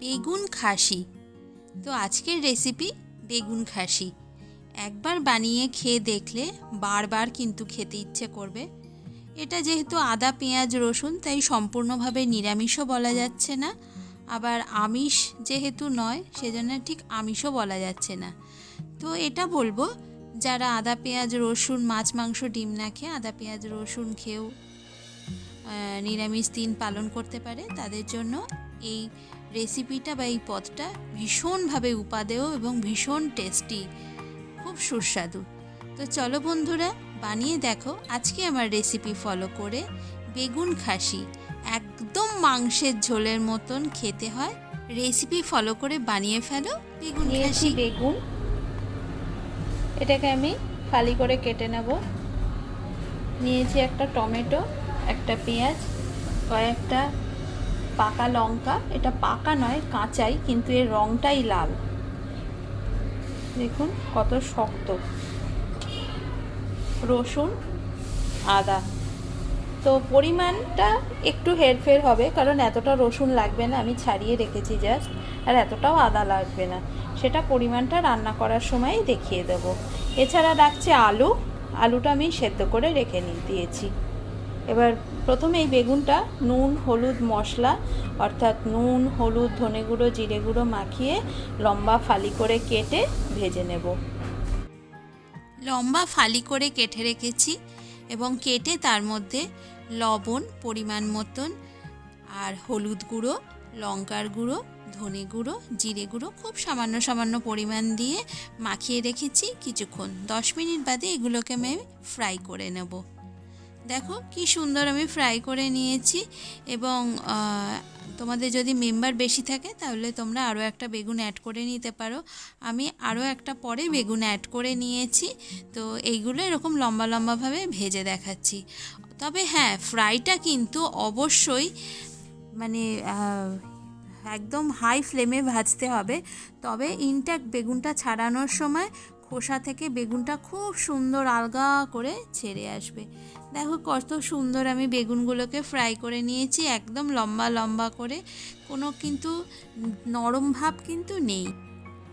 বেগুন খাসি। তো আজকের রেসিপি বেগুন খাসি। একবার বানিয়ে খেয়ে দেখলে বারবার কিন্তু খেতে ইচ্ছে করবে। এটা যেহেতু আদা, পেঁয়াজ, রসুন, তাই সম্পূর্ণভাবে নিরামিষও বলা যাচ্ছে না। আবার আমিষ যেহেতু নয়, সেজন্য ঠিক আমিষও বলা যাচ্ছে না। তো এটা বলব, যারা আদা, পেঁয়াজ, রসুন, মাছ, মাংস, ডিম না খেয়ে আদা, পেঁয়াজ, রসুন খেয়েও নিরামিষ দিন পালন করতে পারে, তাদের জন্য এই রেসিপিটা বা এই পদটা ভীষণভাবে উপাদেয় এবং ভীষণ টেস্টি খুব সুস্বাদু। তো চলো বন্ধুরা বানিয়ে দেখো আজকে আমার রেসিপি ফলো করে বেগুন খাসি। একদম মাংসের ঝোলের মতন খেতে হয়। রেসিপি ফলো করে বানিয়ে ফেলো বেগুন খাসি। বেগুন। এটাকে আমি ফালি করে কেটে নেব। নিয়েছি একটা টমেটো একটা পেঁয়াজ কয়েকটা পাকা লঙ্কা, এটা পাকা নয়, কাঁচাই, কিন্তু এর রঙটাই লাল। দেখুন কত শক্ত। রসুন, আদা। তো পরিমাণটা একটু হেরফের হবে, কারণ এতটা রসুন লাগবে না, আমি ছাড়িয়ে রেখেছি জাস্ট আর এতটাও আদা লাগবে না। সেটা পরিমাণটা রান্না করার সময় দেখিয়ে দেব। এছাড়া রাখছি আলু। আলুটা আমি সেদ্ধ করে রেখে নিয়ে দিয়েছি। এবার প্রথমে এই বেগুনটা নুন, হলুদ, মশলা, অর্থাৎ নুন, হলুদ, ধনে গুঁড়ো, জিরে গুঁড়ো মাখিয়ে লম্বা ফালি করে কেটে ভেজে নেব। লম্বা ফালি করে কেটে রেখেছি এবং কেটে তার মধ্যে লবণ পরিমাণ মতন আর হলুদ গুঁড়ো, লঙ্কার গুঁড়ো, ধনে গুঁড়ো, জিরে গুঁড়ো খুব সামান্য সামান্য পরিমাণ দিয়ে মাখিয়ে রেখেছি কিছুক্ষণ। দশ মিনিট বাদে এগুলোকে আমি ফ্রাই করে নেব। দেখো কি সুন্দর আমি ফ্রাই করে নিয়েছি এবং তোমাদের যদি মেম্বার বেশি থাকে তাহলে তোমরা আরও একটা বেগুন অ্যাড করে নিতে পারো। আমি আরও একটা পরে বেগুন অ্যাড করে নিয়েছি, তো এইগুলো এরকম লম্বা লম্বাভাবে ভেজে দেখাচ্ছি। তবে হ্যাঁ ফ্রাইটা কিন্তু অবশ্যই মানে একদম হাই ফ্লেমে ভাজতে হবে। তবে ইনট্যাক্ট বেগুনটা ছাড়ানোর সময় খোসা থেকে বেগুনটা খুব সুন্দর আলগা করে ছেড়ে আসবে। দেখো কত সুন্দর আমি বেগুনগুলোকে ফ্রাই করে নিয়েছি, একদম লম্বা লম্বা করে। কোনো কিন্তু নরম ভাব কিন্তু নেই।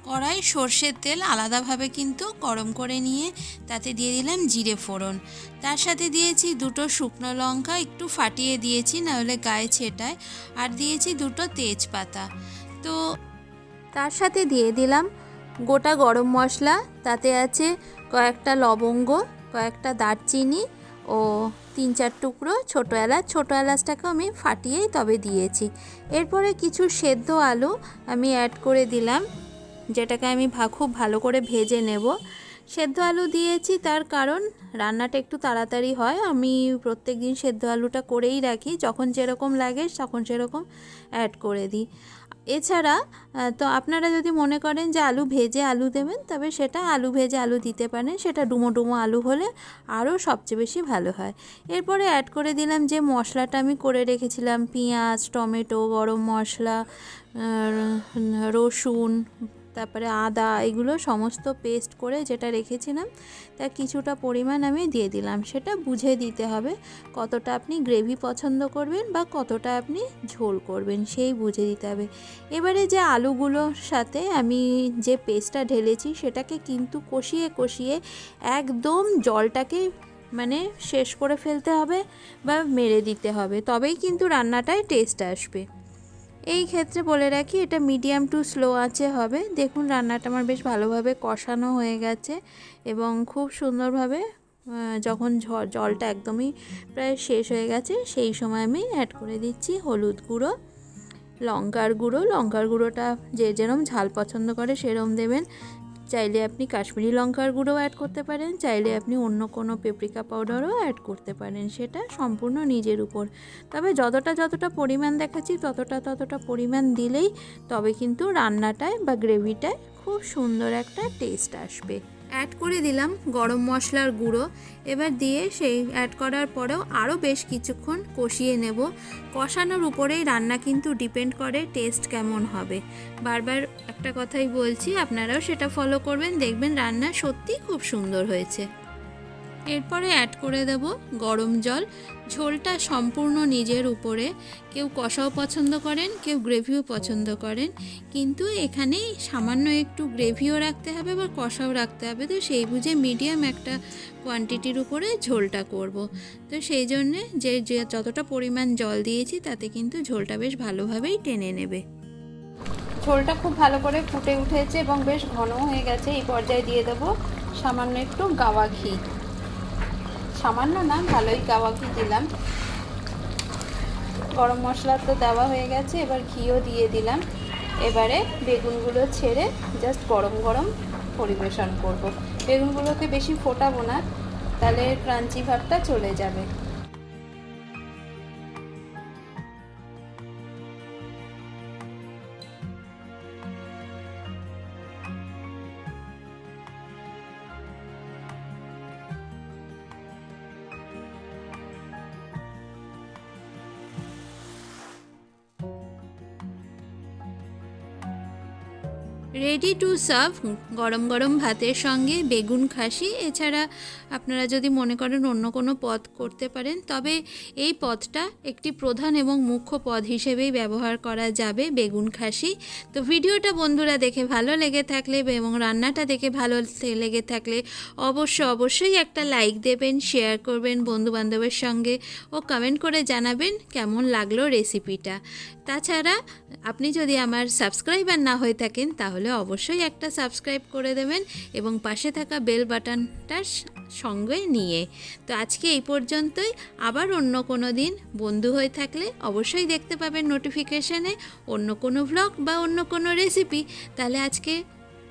কড়াই সর্ষের তেল আলাদাভাবে কিন্তু গরম করে নিয়ে তাতে দিয়ে দিলাম জিরে ফোড়ন। তার সাথে দিয়েছি দুটো শুকনো লঙ্কা, একটু ফাটিয়ে দিয়েছি, নাহলে গায়ে ছেটায়। আর দিয়েছি দুটো তেজপাতা। তো তার সাথে দিয়ে দিলাম গোটা গরম মশলা, তাতে আছে কয়েকটা লবঙ্গ, কয়েকটা দারচিনি ও তিন চার টুকরো ছোটো এলাচ। ছোটো এলাচটাকে আমি ফাটিয়েই তবে দিয়েছি। এরপরে কিছু সেদ্ধ আলু আমি অ্যাড করে দিলাম, যেটাকে আমি খুব ভালো করে ভেজে নেব। সেদ্ধ আলু দিয়েছি, তার কারণ রান্নাটা একটু তাড়াতাড়ি হয়। আমি প্রত্যেক দিন সেদ্ধ আলুটা করেই রাখি, যখন যেরকম লাগে তখন সেরকম অ্যাড করে দিই। এছাড়া তো আপনারা যদি মনে করেন যে আলু ভেজে আলু দেবেন, তবে সেটা আলু ভেজে আলু দিতে পারেন, সেটা ডুমো ডুমো আলু হলে আরও সবচেয়ে বেশি ভালো হয়। এরপরে অ্যাড করে দিলাম যে মশলাটা আমি করে রেখেছিলাম, পেঁয়াজ, টমেটো, গরম মশলা রসুন তারপরে আদা, এগুলো সমস্ত পেস্ট করে যেটা রেখেছিলাম, তার কিছুটা পরিমাণ আমি দিয়ে দিলাম। সেটা বুঝে দিতে হবে কতটা আপনি গ্রেভি পছন্দ করবেন বা কতটা আপনি ঝোল করবেন, সেই বুঝে দিতে হবে। এবারে যে আলুগুলোর সাথে আমি যে পেস্টটা ঢেলেছি, সেটাকে কিন্তু কষিয়ে কষিয়ে একদম জলটাকে মানে শেষ করে ফেলতে হবে বা মেরে দিতে হবে, তবেই কিন্তু রান্নাটায় টেস্ট আসবে। এই ক্ষেত্রে বলে রাখি, এটা মিডিয়াম টু স্লো আছে হবে। দেখুন, রান্নাটা আমার বেশ ভালোভাবে কষানো হয়ে গেছে এবং খুব সুন্দরভাবে যখন জলটা একদমই প্রায় শেষ হয়ে গেছে, সেই সময় আমি অ্যাড করে দিচ্ছি হলুদ গুঁড়ো, লঙ্কার গুঁড়ো। লঙ্কার গুঁড়োটা যে যেরম ঝাল পছন্দ করে সেরম দেবেন। চাইলে আপনি কাশ্মীরি লঙ্কার গুঁড়ো অ্যাড করতে পারেন, চাইলে আপনি অন্য কোনো পেপরিকা পাউডারও অ্যাড করতে পারেন, সেটা সম্পূর্ণ নিজের উপর। তবে যতটা যতটা পরিমাণ দেখাচ্ছি, ততটা ততটা পরিমাণ দিলেই তবে কিন্তু রান্নাটায় বা গ্রেভিটায় খুব সুন্দর একটা টেস্ট আসবে। অ্যাড করে দিলাম গরম মশলার গুঁড়ো। এবার দিয়ে সেই অ্যাড করার পরেও আরও বেশ কিছুক্ষণ কষিয়ে নেব। কষানোর উপরেই রান্না কিন্তু ডিপেন্ড করে টেস্ট কেমন হবে। বারবার একটা কথাই বলছি, আপনারাও সেটা ফলো করবেন, দেখবেন রান্না সত্যিই খুব সুন্দর হয়েছে। এরপরে অ্যাড করে দেব গরম জল। ঝোলটা সম্পূর্ণ নিজের উপরে। কেউ কষাও পছন্দ করেন, কেউ গ্রেভিও পছন্দ করেন। কিন্তু এখানে সামান্য একটু গ্রেভিও রাখতে হবে বা কষাও রাখতে হবে। তো সেই বুঝে মিডিয়াম একটা কোয়ান্টিটির উপরে ঝোলটা করব। তো সেই জন্যে যে যতটা পরিমাণ জল দিয়েছি, তাতে কিন্তু ঝোলটা বেশ ভালোভাবেই টেনে নেবে। ঝোলটা খুব ভালো করে ফুটে উঠেছে এবং বেশ ঘন হয়ে গেছে। এই পর্যায়ে দিয়ে দেবো সামান্য একটু গাওয়া ঘি। সামান্য না, ভালোই কাবাবি দিলাম। গরম মশলা তো দেওয়া হয়ে গেছে, এবার ঘিও দিয়ে দিলাম। এবারে বেগুনগুলো ছেড়ে জাস্ট গরম গরম পরিবেশন করব। বেগুনগুলোকে বেশি ফোটাবো না, তাহলে ক্রাঞ্চি ভাবটা চলে যাবে। রেডি টু সার্ভ গরম গরম ভাতের সঙ্গে বেগুন খাসি। এছাড়া আপনারা যদি মনে করেন অন্য কোনো পদ করতে পারেন, তবে এই পদটা একটি প্রধান এবং মুখ্য পদ হিসেবেই ব্যবহার করা যাবে, বেগুন খাসি। তো ভিডিওটা বন্ধুরা দেখে ভালো লেগে থাকলে এবং রান্নাটা দেখে ভালো লেগে থাকলে অবশ্য অবশ্যই একটা লাইক দেবেন শেয়ার করবেন বন্ধু বান্ধবের সঙ্গে ও কমেন্ট করে জানাবেন কেমন লাগল রেসিপিটা তাছাড়া আপনি যদি আমার সাবস্ক্রাইবার না হয়ে থাকেন তাহলে অবশ্যই একটা সাবস্ক্রাইব করে দেবেন এবং পাশে থাকা বেল বাটনটার সঙ্গে নিয়ে। তো আজকে এই পর্যন্তই। আবার অন্য কোনো দিন বন্ধু হয়ে থাকলে অবশ্যই দেখতে পাবেন নোটিফিকেশানে অন্য কোনো ভ্লগ বা অন্য কোনো রেসিপি তাহলে আজকে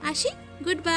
আসি। Good bye